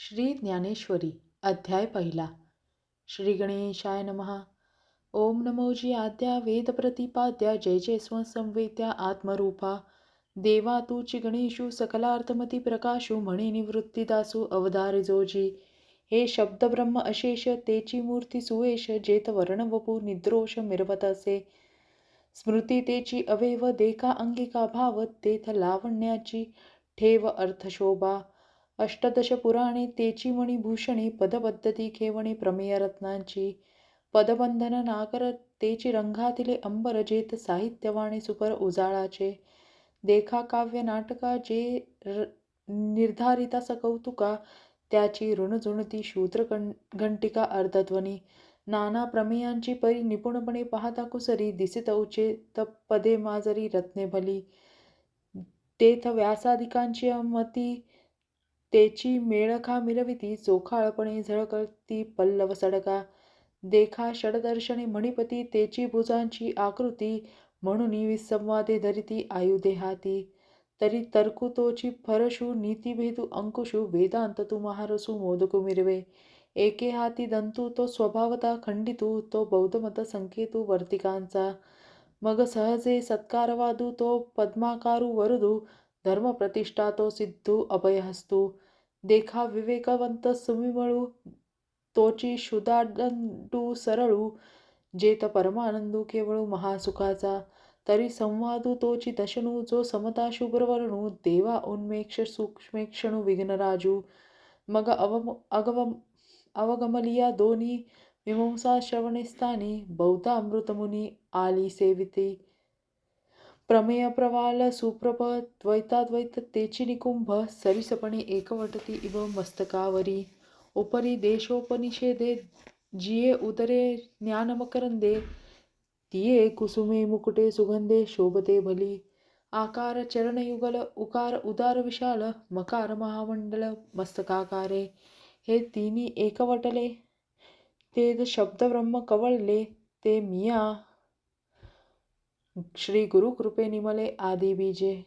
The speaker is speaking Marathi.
श्री ज्ञानेश्वरी अध्याय पहिला. श्री गणेशाय नमः. ओम नमोजी आद्या वेद प्रतिपाद्या जय जय स्वसंवेद्या आत्मरूपा. देवा तूची गणेशू सकलार्थमती प्रकाशू म्हणे निवृत्तीदासू जोजी. हे शब्द ब्रह्म अशेष तेची मूर्ती सुवेश जेत वर्ण वपू निद्रोष मिरवत असे. स्मृती तेची अवेव देखा अंगिका भाव तेथ लावण्याची ठेव अर्थशोभा. अष्टदश पुराणे तेची मणी भूषणे पदपद्धती खेवणी प्रमेय रत्नांची पदबंधन नागर तेची रंगातिले अंबरजेत साहित्यवाणी सुपर उजाळाचे देखा काव्य नाटका जे र निर्धारिता सकौतुका त्याची ऋणजुणती शूद्र घंटिका अर्धध्वनी नाना प्रमेयांची परी निपुणपणे पाहता कुसरी दिसितौचे उचेत पदे माजरी रत्ने भली तेथ व्यासादिकांची मती तेची मेळखा मिरविती चोखाळपणे झळकती पल्लव सडका. देखा षडदर्शने मणिपती तेची भुजांची आकृती म्हणून विसंवादे धरिती आयु देहाती. तरी तर्कु फरशु फरशू नीतिभेदू अंकुशू वेदांत तू महारसू मोदकू मिरवे. एके हाती दंतू तो स्वभावता खंडितू तो बौद्धमत संकेतू वर्तिकांचा. मग सहजे सत्कारवादू तो पद्माकारू वरुदू धर्मप्रतिष्ठा तो सिद्धू अभयहस्तू. देखा विवेकवंत सुमिमळू तोची शुदाडू सरळू जेत परमानंदू केवळू महासुखाचा तरी संवादू तोची दशनू जो समता शुभ्रवर्णू देवा उन्मेक्ष सूक्ष्मेक्षणू विघ्नराजू। मग अवम अगवम अवगमलिया दोन्ही मीमांसा श्रवणेस्थानी बौद्ध अमृतमुनी आली सेविती। प्रमेय प्रवाल सुप्रभ द्वैताद्वैत निकुंभ सरिसपणे एकवटती इव मस्तकावरी। उपरी देशोपनिषेदे जिये उदरे ज्ञानमकरंदे तिये कुसुमे मुकुटे सुगंधे शोभते भली। आकार चरणयुगल उकार उदार विशाल मकार महामंडल मस्तकाकारे। हे तिन्ही एकवटले ते शब्द ब्रह्म कवळले ते मिया श्री गुरु कृपे निमले आदी बीजे.